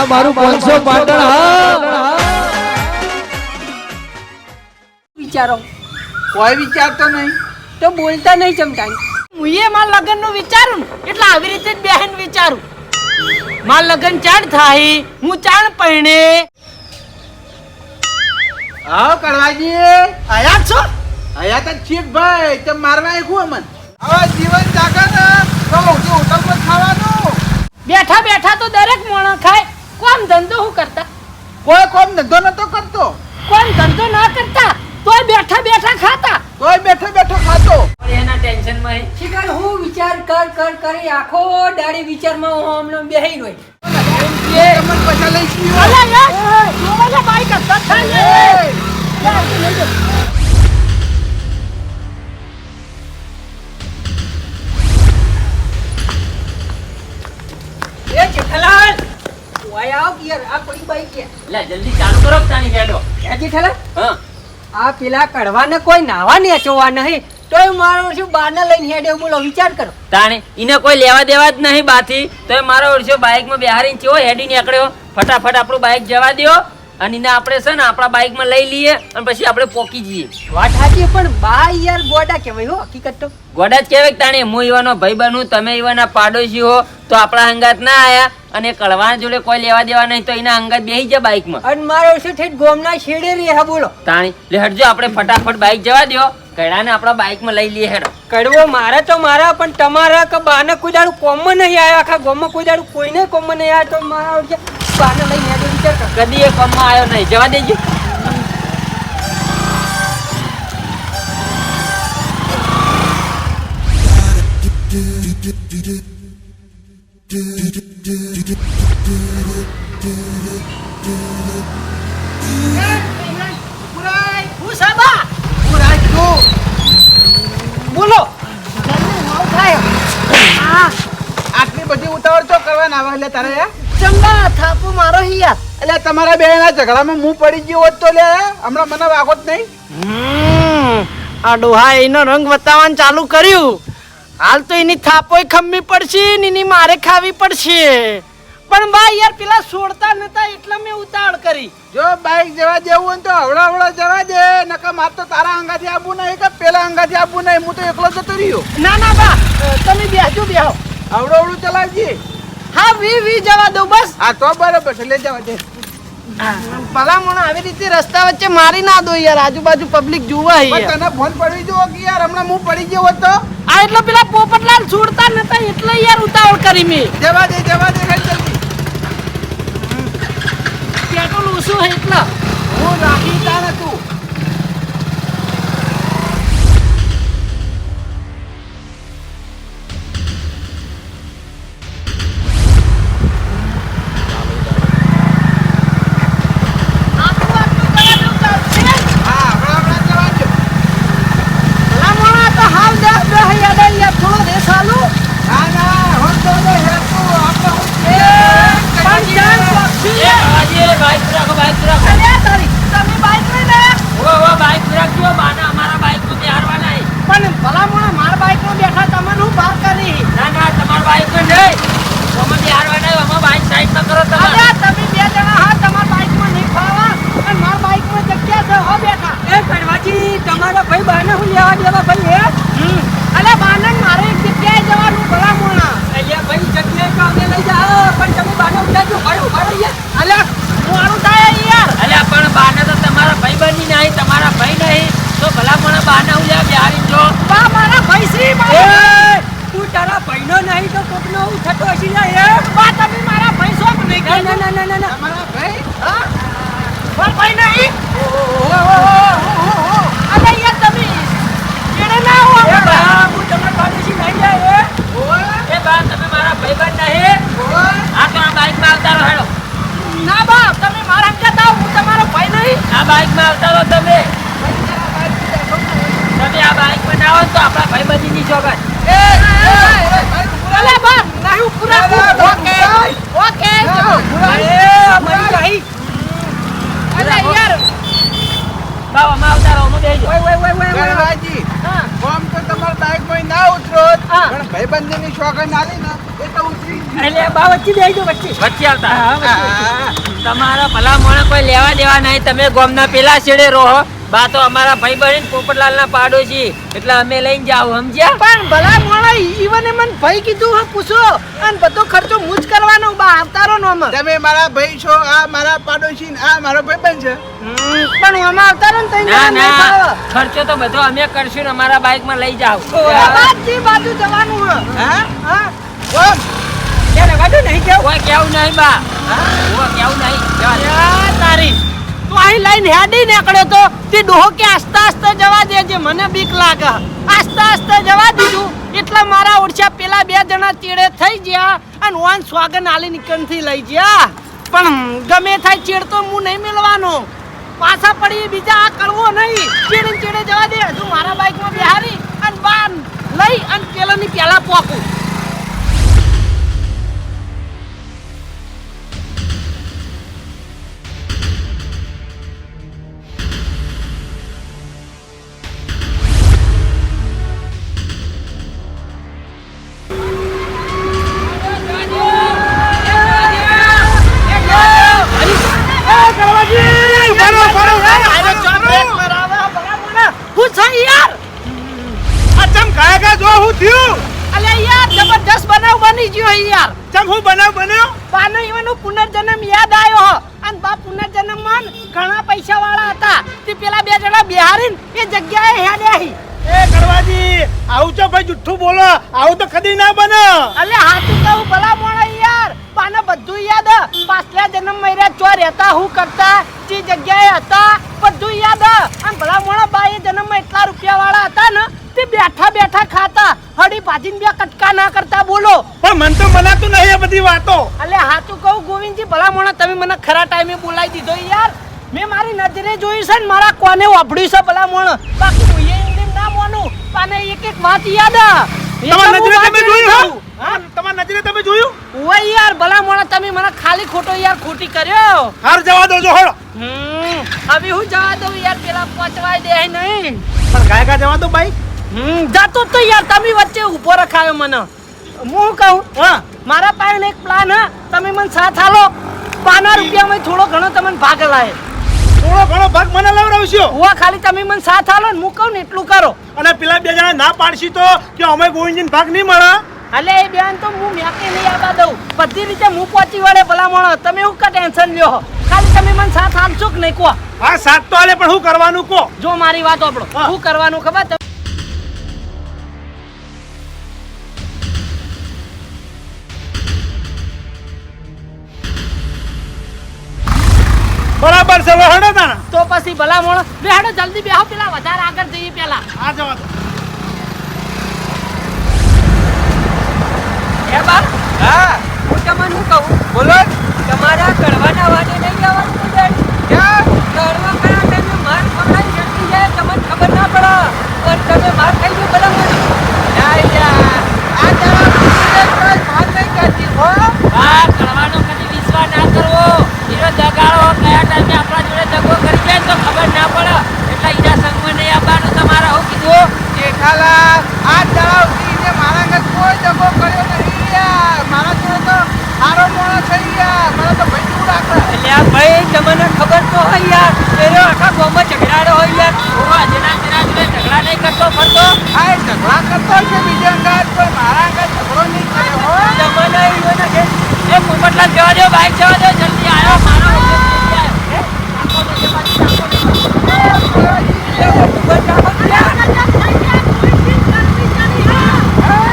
આ મારું પાંચસો પાટણ હા. વિચારો. કોઈ વિચારતો નહીં. તો બોલતા નહીં ચમટાઈ હું એ મારા લગ્નનું વિચારું એટલે આવી રીતે જ બેહેન વિચારું. મારા લગ્ન ચાણ થાય હું ચાણ પહેણે આવો કડવાજી આયા છો? આયા તો છીક ભાઈ તે મારવા આવ્યું અમન. હવે જીવન જાગે ને તો ઉઠી પર ખાવાનું. બેઠા બેઠા તો દરેક માણસ ખાય. કોમ ધંધો હું કરતા કોઈ કોમ ધંધો નતો કરતો કોમ ધંધો ના કરતા તોય બેઠા બેઠા ખાતા તોય બેઠો બેઠો ખાતો એના ટેન્શનમાં શિકાર હું વિચાર કર કર કરી આખો દાડી વિચારમાં હું હમણાં બેહી હોય તમને પૈસા લઈ છીએ અલા યાર બાઈક હતા થાય યાર આ પડી બાઈક કે. લે જલ્દી ચાલુ કરો તાની હેડો. એ જેઠાલાલ હા. આ પેલા કડવાને કોઈ નાવા ને અચોવા નહીં. તોય મારો બાર બાને લઈને હેડે બોલો વિચાર કરો. તાણે એને કોઈ લેવા દેવા જ નહીં બાથી. તો મારો ઓળશો બાઇકમાં બેહારીને ચેવો હેડી નીકળ્યો. ફટાફટ આપણું બાઇક જવા દ્યો. અને એને આપણે છે ને આપણા બાઇકમાં લઈ લઈએ અને પછી આપણે પોકી જઈએ. વાત સાચી પણ બા યાર ગોડા કહેવાય હો હકીકત તો. ગોડા જ કહેવાય તાણે હું ઈવાનો ભાઈ બનું તમે ઈવાના પાડોશી હો તો આપણા અંગાત ના આયા. અને કળવા જોડે કોઈ લેવા દેવા નહીં તો એના અંગાત બેસી જાય બાઇકમાં. અને મારો શું થઈ ગોમના છેડે રે હા બોલો. તાણી લે હટજો આપણે ફટાફટ બાઇક જવા દ્યો. કડાને આપણા બાઇકમાં લઈ લઈએ હેડો. કડવો મારા તો મારા પણ તમારા કે બાને કોઈ દાડું કોમમાં નહીં આવ્યા આખા ગોમમાં કોઈ દાડું કોઈને કોમમાં નહીં આવ્યા તો મારા બાને લઈ હેડે વિચાર કદી એ કોમમાં આવ્યો નહીં. જવા દેજો. Do do do રાખું આટલી બધી ઉતાવળ કરવાના આવે એટલે તારે ચંબા ચંગા મારો હિયા એટલે તમારા બે ના હું પડી ગયો હોત તો લે હમણાં મને વાગો જ આ ડોહા એનો રંગ બતાવવાનું ચાલુ કર્યું. હાલ તો એની થાપોય ખમવી પડશે ને એની મારે ખાવી પડશે. પણ ભાઈ યાર પેલા છોડતા નતા એટલે મેં ઉતાવળ કરી. જો બાઈક જવા દેવું હોય તો હવડા હવડા જવા દે નકર માર તો તારા અંગાથી આવું નહીં કે પેલા અંગાથી આવું નહીં હું તો એકલો જતો રહ્યો. ના ના બા તમે બેસજો બેહો. હવડો હવડું ચલાવજે. હા વી વી જવા દો બસ. હા તો બરોબર છે લે જવા દે. ભલામણ આવી રીતે રસ્તા વચ્ચે મારી ના દો યાર આજુબાજુ પબ્લિક જોવા તને ફોન પડી જવો કે યાર હમણાં હું પડી ગયો હોત તો? આ એટલે પેલા પોપટલાલ છોડતા નતા એટલે યાર ઉતાવળ કરી મે. જવા દે જવા દે ખાલી જલ્દી. પેટ્રોલ ઓછું હે એટલે. હું રાખી તાને તું આટલું આટલું કરવા દઉં ચાલશે? હા હમણાં હમણાં જવા દો ભલામણ તો હાલ દસ દસ યાદ આવી યાર થોડો રેસ હાલો ના ના હોત તો લે હેડ તું આપણે હું પણ જાન પક્ષી અલ્યા તારી તમે બાઈક લઈને પણ ભલામણ માર બાઈકમાં બેઠા તમને હું બહાર કરી અલ્યા તમે બે જણા હા તમાર બાઈકમાં નહીં ફાવા અને માર બાઈકમાં જગ્યા છે હો બેઠા એ કડવાજી તમારા ભાઈ બાને હું લેવા દેવા ભાઈ હે અલ્યા બાનન મારે એક જગ્યાએ જવાનું ભલામણ અહીંયા ભાઈ જગ્યાએ તો અમે લઈ જાઓ પણ તમે બાને ઉઠાજો ભાડું ભાડું યાર અલ્યા મોડું થાય યાર તમારા ભાઈ નહીં તો ભલા મને બાને ઉલ્યા બિહારી જો બા મારા ભાઈ શ્રી એ મારા તું તારા ભાઈનો નહીં તો કોકનો હું થતો હશી જા એ બા તમે મારા ભાઈ છો કે નહીં ના ના ના ના. ના ના ભાઈ? હા? ભાઈ નહીં? અલ્યા યાર તમે કેડે ના હો એ બા હું તમારા પાડોશી નહીં જાય એ એ બા તમે મારા ભાઈબંધ નહીં આ તો આ બાઈકમાં આવતા રહો હેડો. ના બા તમે મારા હંગાત આવો હું તમારો ભાઈ નહીં. આ બાઈકમાં આવતા રહો તમે. તમે આ બાઈકમાં ના આવો ને તો આપણા ભાઈબંધીની સોગંદ અલ્યા બા નહીં પૂરા ઓકે. ઓકે અલ્યા યાર. બા અમે આવતા રહો અમે ઓય ઓય ઓય ઓય ગણવાજી હા. આમ તો તમારા બાઈકમાં ના ઉતરો હા. પણ ભાઈબંધીની શોખન આલી ને એ તો ઉતરી એટલે બા વચ્ચે જાઓ, વચ્ચે. વચ્ચે આવતા. તમારા ભલા મોણે કોઈ લેવા દેવા નહીં. તમે ગોમના પેલા છેડે રહો બા તો અમારા ભાઈ બહેન પોપટલાલના પાડોશી એટલે અમે લઈને જાવ સમજ્યા? પણ ભલા મોણા ઈવને મને ભાઈ કીધું હા પૂછો. અને બધો ખર્ચો હું જ કરવાનો બા આવતારો નો અમે તમે મારા ભાઈ છો આ મારા પાડોશી આ મારો ભાઈબંધ છે. પણ આમાં આવતારો ને તઈ ના ના ખર્ચો તો બધો અમે કરશું ને અમારા બાઇકમાં લઈ જાવ બાજુ બાજુ જવાનું હા? હા? કોમ ત્યાં રવા નહીં કેવું? કેવું નહીં બા? કોઈ કેવું નહીં. તારી. તું અહીં લઈને હેડી નીકળ્યો તો તે ડોહો કે આસ્તા આસ્તા જવા દેજે મને બીક લાગે. આસ્તા આસ્તા જવા દીધું. એટલે મારા ઓળખ્યા પેલા બે જણા ચેડે થઈ ગયા અને વાન સ્વાગન આલી નીકળથી લઈ ગયા. પણ ગમે થાય ચેડ તો હું નહીં મેળવાનો. પાછા પડી બીજા આ કરવો નહીં. ચેડે ચેડે જવા દે. હજુ મારા બાઇકમાં બિહારી અને બાન લઈ અને પેલાની પેલા પોકું. ગયો યાર. ચમ હું બનાવ બન્યો? પાનો ઈવાનો પુનર્જન્મ યાદ આવ્યો હો. અને બા પુનર્જન્મમાં ઘણા પૈસા વાળા હતા. તે પેલા બે જણા બિહારીન એ જગ્યાએ હેડે હી. એ કરવાજી આવું તો ભાઈ જુઠ્ઠું બોલો? આવું તો કદી ના બને. અલે હાથું કહું ભલા મોણા યાર. પાને બધું યાદ. પાછલા જન્મ મર્યા ચો રહેતા હું કરતા જે જગ્યાએ હતા બધું યાદ. અને ભલા મોણા બા એ જન્મમાં એટલા રૂપિયા વાળા હતા ને તે બેઠા બેઠા ખાતા હડી પાછી બે કટકા ના કરતા બોલો. પણ મન તો મનાતું નહીં આ બધી વાતો. અલે હાચું કહું ગોવિંદજી ભલા મોણા તમે મને ખરા ટાઈમે બોલાવી દીધો યાર. મેં મારી નજરે જોયું છે ને મારા કોને વાપડ્યું છે ભલા મોણ બાકી કોઈએ એ ના મોનું. પાને એક એક વાત યાદ આ. તમારા નજરે તમે જોયું હા? તમારી નજરે તમે જોયું? ઓય યાર ભલા મોણા તમે મને ખાલી ખોટો યાર ખોટી કર્યો. હાર જવા દો જો હળો હમ હવે હું જવા દઉં યાર પેલા પચવાય દે નહીં. પણ કાયા કા જવા દો ભાઈ હમ જાતો તો યાર તમે વચ્ચે ઊભો રખાયો મને. હું કહું હા મારા પાસે એક પ્લાન હા તમે મને સાથ હાલો પાના રૂપિયામાં થોડો ઘણો તમને ભાગ લાવે થોડો ઘણો ભાગ મને લવડાવશો? હું ખાલી તમે મને સાથ હાલો ને હું કહું ને એટલું કરો. અને પેલા બે જણા ના પાડશી તો કે અમે ગોવિંદજીને ભાગ નહીં મળે? અલે એ બેન તો હું મેકે નહીં આવવા દઉં. બધી રીતે હું પહોંચી વળે ભલા માણસ તમે એવું કા ટેન્શન લ્યો? ખાલી તમે મને સાથ આપશો કે નહીં કહો હા સાત તો આલે પણ શું કરવાનું કો જો મારી વાત આપણો હા. શું કરવાનું ખબર? ભલા માણસ બેહાડો જલ્દી બેહો પેલા વધારે આગળ જઈએ પેલા. આ જવા દો. એ બા હા. હું તમને શું કહું? બોલો. તમારા કડવાના વાડે નહીં આવવાનું? કડવા કયા? ટાઈમે માર પકડાઈ જતી જાય તમને ખબર ના પડે. પણ તમે માર ખાઈ ગયો બધા કરવાનો કદી વિશ્વાસ ના કરવો. એનો દગાડો કયા ટાઈમે આપણા જોડે દગો કરી જાય ને તો ખબર ના એટલે ઈના સંગમાં નહીં આવવાનું તમારે હું કીધું. જેઠાલા આ દાડા ઉઠીને મારા ઘર કોઈ દગો કર્યો નહીં યાર. મારા જોડે તો હારો મોણો થઈ ગયા મને તો ભાઈ શું રાખે એટલે ભાઈ તમને ખબર તો હોય યાર. એનો આખા ગામમાં ઝઘડાડો હોય યાર. હું આજે ના તેના જોડે ઝઘડા નહીં કરતો ફરતો. હા એ ઝઘડા કરતો છે બીજા અંગાત પણ મારા અંગાત ઝઘડો નહીં કરે હો. તમને એ પોપટલાલ જવા દો બાઈક જવા દો જલ્દી આવ્યો મારો વચ્ચે થઈ જાય. હે? નાખો તો જે પાછી નાખો તો.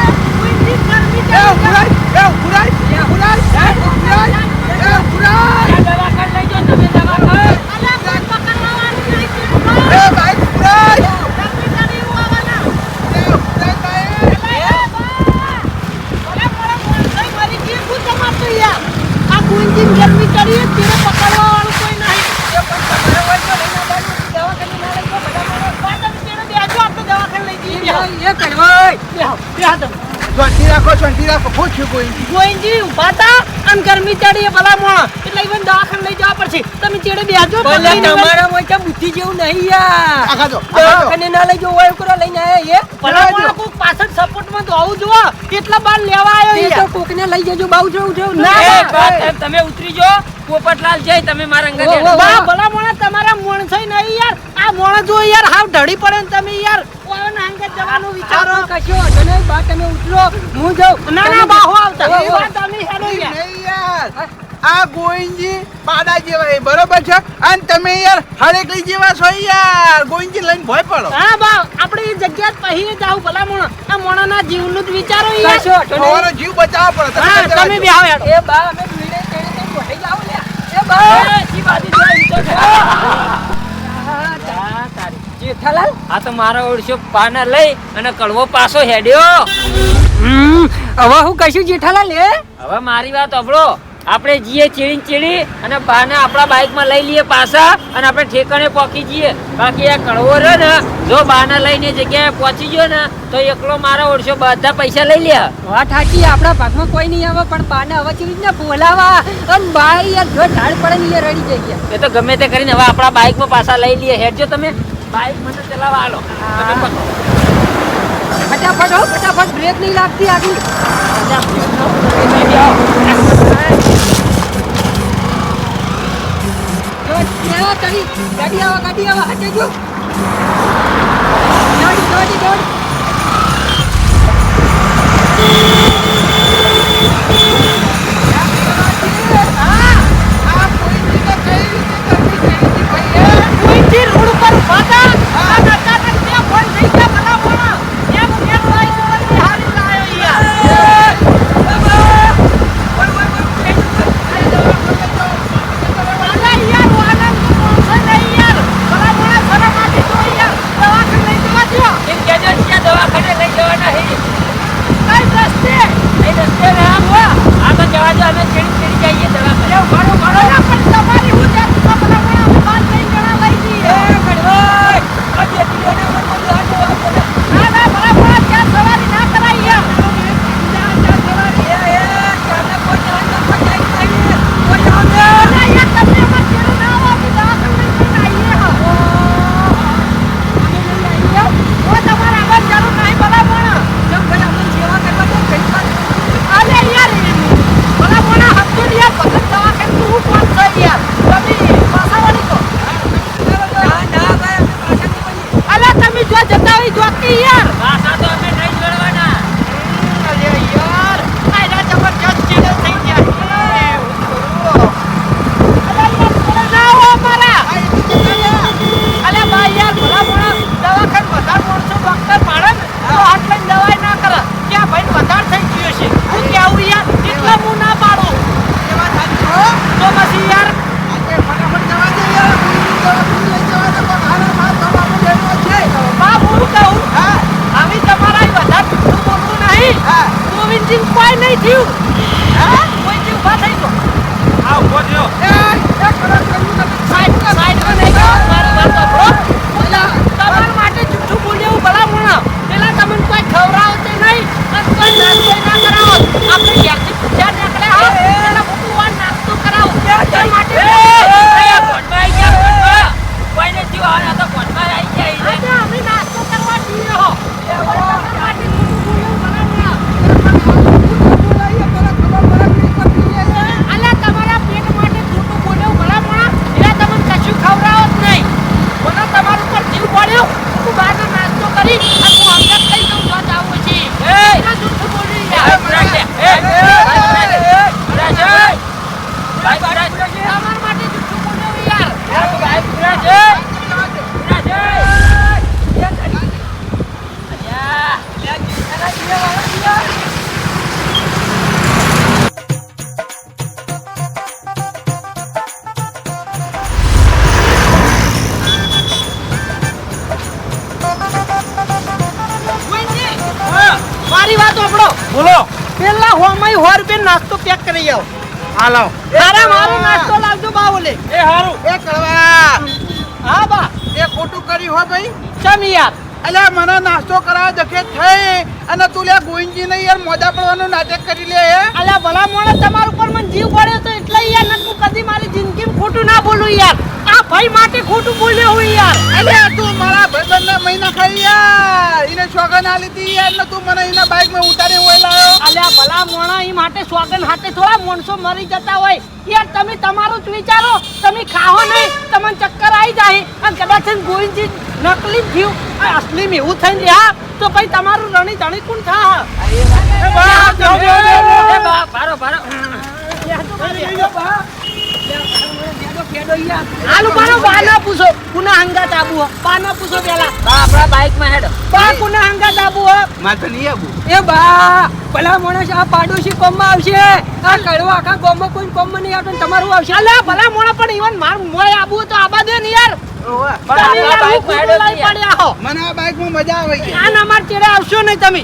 એ ઉભરાય એ ઉભરાય એ ઉભરાય એ ઉભરાય એ ઉભરાય ત્યાં દવા કરી લઈ જાઓ, તમે દવા કરો. એ ભાઈ ઉભરાય એ ઉભરાય ભાઈ ગરમી કરી તેને પકડવા વાળું કોઈ નહીં તમે રાખો શાંતિ રાખો. શું થયું કોઈ. ગોઈનજી ઊભા તા અને ગરમી ચડી ભલા મોણા એટલે ઈવન દવાખાને લઈ જવા પડશે. તમે ચેડે બેસજો ભલે પકડીને વળી. તમારા બુદ્ધિ જેવું નહીં યાર. આખા જો દવાખાને ના લઈ જવું હોય કરો લઈને આયા એ ભલા મોણા કોક પાછળ સપોર્ટમાં તો આવું જુઓ. કેટલા બાર લેવા આવ્યો એ તો કોકને લઈ જજો બાઉ જવું જવું ના, તમે ઉતરી જો પોપટલાલ જય તમે મારા હેડો. ભલા મોણા તમારા મોણસાઈ નહીં યાર. આ મોણ જો યાર હાવ ઢળી પડે ને તમે યાર. અંગે જવાનું વિચારો. કશો વાંધો નહીં બા તમે ઉતરો. હું જાઉં. ના ના બાહો આવતા. એ વાત આની હેલો યાર. આ ગોવિંદજી પાડા જેવા એ બરોબર છે? અને તમે યાર હરેકલી જેવા છો યાર. ગોવિંદજી લઈને ભય પડો. હા બા આપણે એ જગ્યા પહી જાવ ભલા મોણ. આ મોણાના જીવનું જ વિચારો યાર. કશો તમારો જીવ બચાવવો પડે હા તમે બી આવો એ બા અમે ભીડે ચડી ચડી ભરાઈ જાવ લ્યા. એ બા. એ, શી બાજુ જો, એમ તો છે. હા, તારી. જેઠાલાલ આ તો મારો ઓળશો પાના લઈ અને કડવો પાછો હેડ્યો. હમ હવે હું કશું જેઠાલાલ એ હવે મારી વાત સાંભળો આપણે જઈએ ચીડી ચીડી અને બાને આપણા બાઇકમાં લઈ લઈએ પાછા અને આપણે ઠેકાણે પહોંચી જઈએ. બાકી આ કડવો રહ્યો ને જો બાને લઈને જગ્યાએ પહોંચી ગયો ને તો એકલો મારા ઓળશો બધા પૈસા લઈ લે. વાત સાચી આપણા ભાગમાં કોઈ નહીં આવે પણ બાને હવે ચીડી રીતના બોલાવા? અને બા યાર જો ઢાળ પડે ને રડી જઈએ ગયા. એ તો ગમે તે કરીને હવે આપણા બાઇકમાં પાછા લઈ લઈએ. હેડજો તમે. બાઇક મને ચલાવવા આલો. ફટાફટ હો ફટાફટ બ્રેક નહીં લાગતી આગળ ગાડી આવા ગાડી આવા હટે જો. દોડી દોડી દોડી ગોવિંદજી કોઈ મારી વાત સાંભળો. બોલો. પેલા હોમાઈ સો રૂપિયા નાસ્તો પેક કરી આવો લાવ. અરે મારો નાસ્તો લાવજો બા એ હારું. એ કળવા હા બા. એ ખોટું કરી હો ભાઈ. ચમ યાર. અલ્યા મને નાસ્તો કરાવ દખે થઈ. અને તું લે ગોવિંદજી ને યાર મોજા પડવાનું નાટક કરી લે હે. અલ્યા ભલા મોણે તમારું ઉપર મને જીવ પડ્યો તો એટલે યાર નકરું કદી મારી જિંદગીમાં ખોટું ના બોલું યાર. આ ભાઈ માટે ખોટું બોલ્યો હું યાર. અલ્યા તું મારા ભાઈબંધના મહિના ખાઈ યાર. એને શોગન આલી હતી યાર ને તું મને એના બાઇકમાં ઉતારી હોય લાયો. અલ્યા ભલા મોણા ઈ માટે સ્વાગન હાથે થોડા માણસો મરી જતા હોય. યાર તમે તમારું જ વિચારો. તમે ખાઓ નહીં. તમને ચક્કર આવી જાય. અને કદાચ ગોવિંદજી નકલી થયું અસલી માં એવું થઈને રહ્યા. તો પછી તમારું રણી ધણી કોણ થા? એ. એ ભારો, ભારો. આલુ બાનો બાના પૂછો. કુના હંગાત આબુ હો? પૂછો પેલા. બા, આપણા બાઈકમાં હેડ. બા કુના હંગાત આબુ હો? તો નહીં આવું. એ બા ભલા માણસ આ પાડોશી કોમમાં આવશે. આ કડવા આખા કોમમાં કોઈ કોમમાં નહીં આવતો તમારું આવશે. અલ્યા ભલા મોણા પણ ઈવન માર મોય આબુ તો આબા દે ને યાર. મને આ બાઈકમાં મજા આવે છે. આ અમાર ચેડે આવશો નહીં તમે.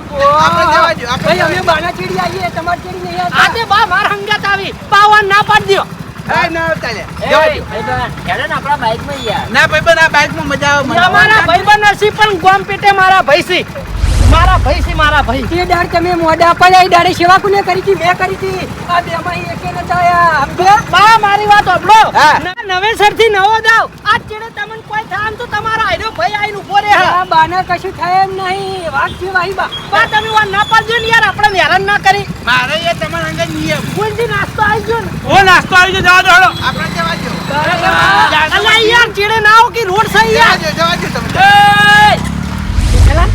ભાઈ અમે બાના ચીડી આવીએ તમારે ચીડી નહીં આજે બા માર હંગાત આવી. પાવન ના પાડ. એ ના ભાઈ ભાઈબંધ આ માં મજા આવે મારા ભાઈ પણ ગોમ પેટે મારા ભાઈ મારા ભાઈ છે મારા ભાઈ. એ દાડ તમે મોડા પડ્યા એ દાડે સેવા કોને કરી હતી? મેં કરી હતી. આ બે માં એકે ન થયા? બા? મારી વાત સાંભળો. હા. ના નવેસરથી નવો દાવ. આ ચેડે તમને કોઈ થાય તો તમારા આયરો ભાઈ આઈને ઊભો રહે. હા આ બાના કશું થાય એમ નહીં. વાત છે વાહી બા. બા તમે વાત ના પાડજો ને યાર આપણે હેરાન ના કરી. મારે એ તમારા અંગે નિયમ. આવું કોઈથી નાસ્તો આવી ગયો ને. ઓ નાસ્તો આવી ગયો જવા દો હળો આપણે જવા દ્યો. અલ્યા યાર ચેડે ના આવો કે રોડ સહી જવા યાર દ્યો, જવા દો તમે. હા.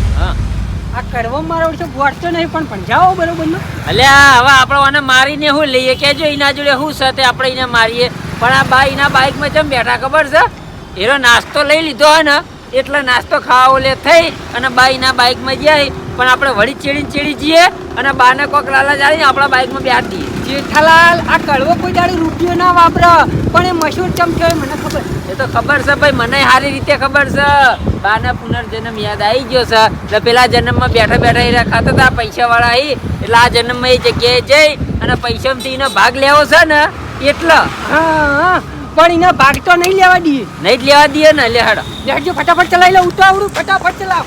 આ કરવા મારો છે ગોઠતો નહીં, પણ પંજાવો બરોબર નો? અલ્યા, હવે આપણે આને મારીને શું લઈએ? કેજો એના જોડે શું છે આપણે એને મારીએ. પણ આ બા એના બાઈકમાં જેમ બેઠા ખબર છે? એનો નાસ્તો લઈ લીધો હોય ને, એટલે નાસ્તો ખાવા ઓલે થઈ અને બાઈના બાઇકમાં જાય પણ આપણે વળી ચેડી ચેડી જઈએ અને બાને કોક લાલા જાળીને આપણા બાઈકમાં બેસી દઈએ. જેઠાલાલ આ કડવો કોઈ દાડે રૂપિયો ના વાપર પણ એ મશહૂર ચમ થયો મને ખબર. એ તો ખબર છે ભાઈ મને સારી રીતે ખબર છે. બાના પુનર્જન્મ યાદ આવી ગયો છે. એટલે પેલા જન્મમાં બેઠા બેઠા એ ખાતા હતા પૈસા વાળા આવી એટલે આ જન્મમાં એ જગ્યાએ જઈ અને પૈસામાંથી એનો ભાગ લેવો છે ને એટલે. હા હા પણ એના ભાગ તો નહીં લેવા દઈએ. નહીં જ લેવા દઈએ ને લે હેડો. લેજો ફટાફટ ચલાવી લે ઉતાવળું ફટાફટ ચલાવ.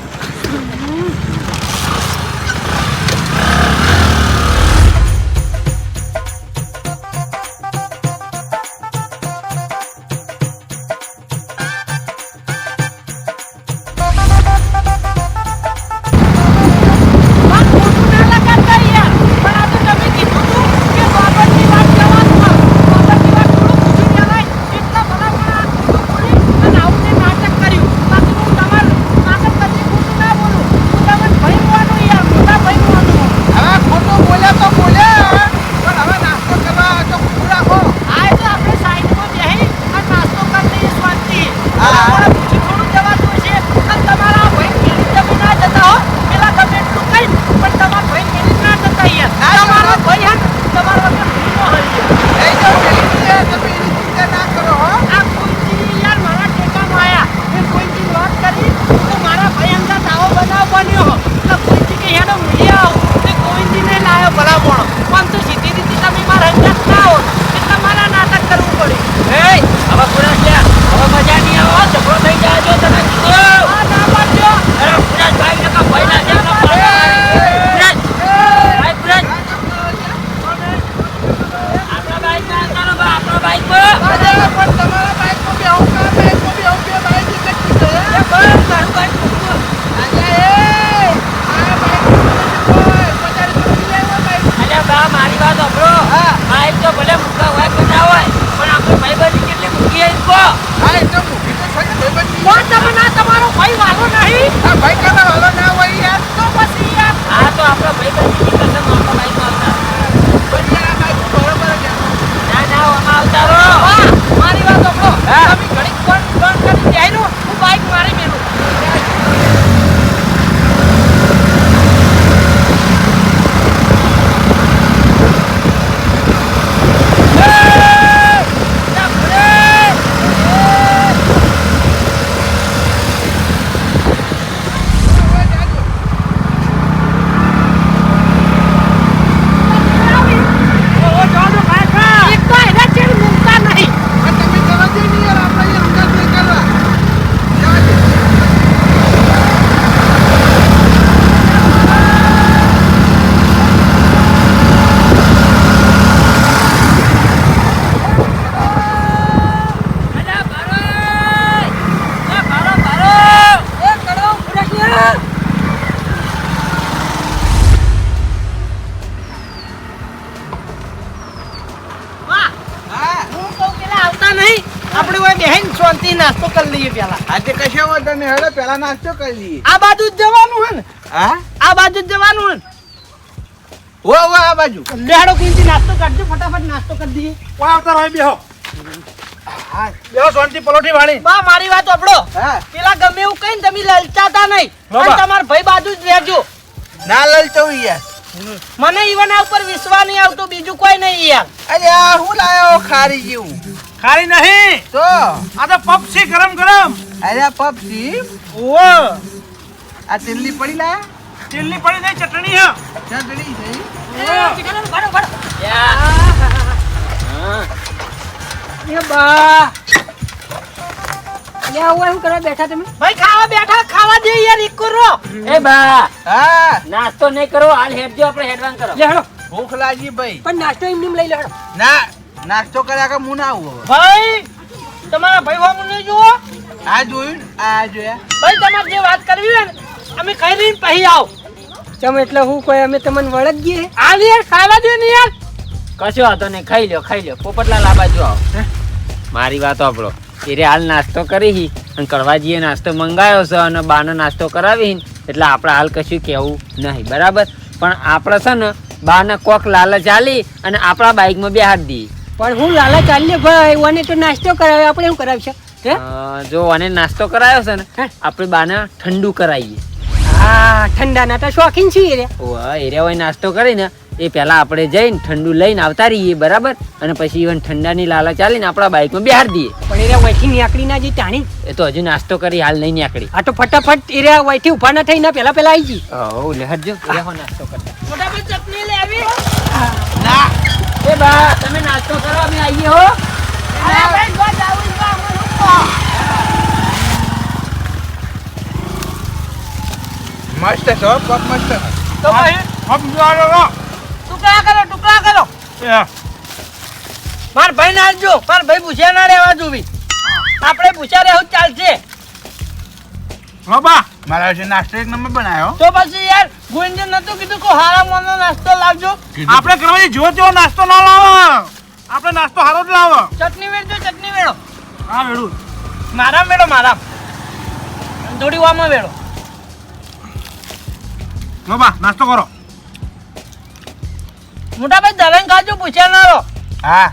પેલા નાસ્તો કરી લઈએ. આ બાજુ જ જવાનું હે ને? હા? આ બાજુ જ જવાનું હે ઓ વો આ બાજુ. લેડો કીંતી નાસ્તો કરજો ફટાફટ નાસ્તો કરી દઈએ. આવતા રહી બેહો. બેહો શાંતિ પલોઠી વાળી. બા મારી વાત સાંભળો. પેલા ગમે એવું કહીને તમે લલચાતા નહીં. અને તમારા ભાઈ બાજુ જ રહેજો. ના લલચો યાર. મને ઈવન ઉપર વિશ્વાસ નહીં આવતો બીજું કોઈ નહીં યાર. અરે આ હું લાયો ખારી જેવું? ખારી નહીં. તો? આ તો પપ છે ગરમ ગરમ અરે પબજી ઓ આ તેલની પડી લા. તેલની પડી નહીં ચટણી હે. ચટણી છે એ બા. લે આવું એમ કરવા બેઠા તમે? ભાઈ ખાવા બેઠા ખાવા દે યાર એક કરો. એ બા. હા. નાસ્તો નહીં કરો હાલ હેડજો આપણે હેડવાન કરો. લે હેડો. ભૂખ લાગી ભાઈ. પણ નાસ્તો એમ નેમ લઈ લે ના નાસ્તો કર્યા કે હું ના આવું ભાઈ તમારા ભાઈ વામું લઈ જુઓ. આ જોયું આ જોયા? ભાઈ તમારે જે વાત કરવી હોય ને અમે કહી રહીને પછી આવો. ચમ એટલે હું કોઈ અમે તમને વળગ વળગીએ? આ યાર ખાવા દે ને યાર. કશો વાતો નહીં ખાઈ લ્યો ખાઈ લ્યો. પોપટલા લાબા જો આવો. મારી વાત આપણો એરે હાલ નાસ્તો કરી હી અને કડવાજીએ નાસ્તો મંગાયો છે અને બાનો નાસ્તો કરાવી એટલે આપણે હાલ કશું કહેવું નહીં બરાબર? પણ આપણે છે ને બાને કોક લાલચ આલી અને આપણા બાઇકમાં બેહાર દઈએ પણ હું લાલા ચાલીએ ભાઈ ઓને તો નાસ્તો કરાવે આપણે એમ કરાવશે? જો અને નાસ્તો કરાયો છે ને આપણે બાને ઠંડુ કરાવીએ હા ઠંડાના તો શોખીન છીએ રે. ઓવા, એરિયા હોય નાસ્તો કરીને એ પહેલા આપણે જઈને ઠંડુ લઈને આવતા રહીએ બરાબર? અને પછી ઇવન ઠંડાની લાલચ ચાલીને આપણા બાઇકમાં બિહાર દઈએ. પણ એ વહીથી નીકળી ના જઈ ટાણી. એ તો હજુ નાસ્તો કરી હાલ નહીં નીકળી. આ તો ફટાફટ એ રહ્યા વહીથી ઊભા ના થઈને પહેલા પહેલા આવી જઈ હો લે હટજો. લેહો નાસ્તો કરતા ફટાફટ ચટણી લેવી ના. એ બા તમે નાસ્તો કરો અમે આવીએ હો. અરે ભાઈ મસ્ત છે પપ મસ્ત છે. તો ભાઈ હમ જો રો ટુકડા કરો ટુકડા કરો. માર ભાઈ ના આવજો માર ભાઈ પૂછ્યા ના રહેવા જોવી. આપણે પૂછ્યા રહેવું જ ચાલશે. બાબા મારા જે નાસ્તો એક નંબર બનાવ્યો તો પછી યાર ગોવિંદે નતું કીધું કે હારા મોનો નાસ્તો લાવજો? આપણે કરવાની જો જો નાસ્તો ના લાવો. આપણે નાસ્તો હારો જ લાવો. ચટણી વેડજો ચટણી વેળો. હા વેડું. મારામ વેળો મારા થોડી વામાં વેળો બાબા નાસ્તો કરો. મોટા ભાઈ દલન કાજુ પૂછ્યા ના રહો. હા.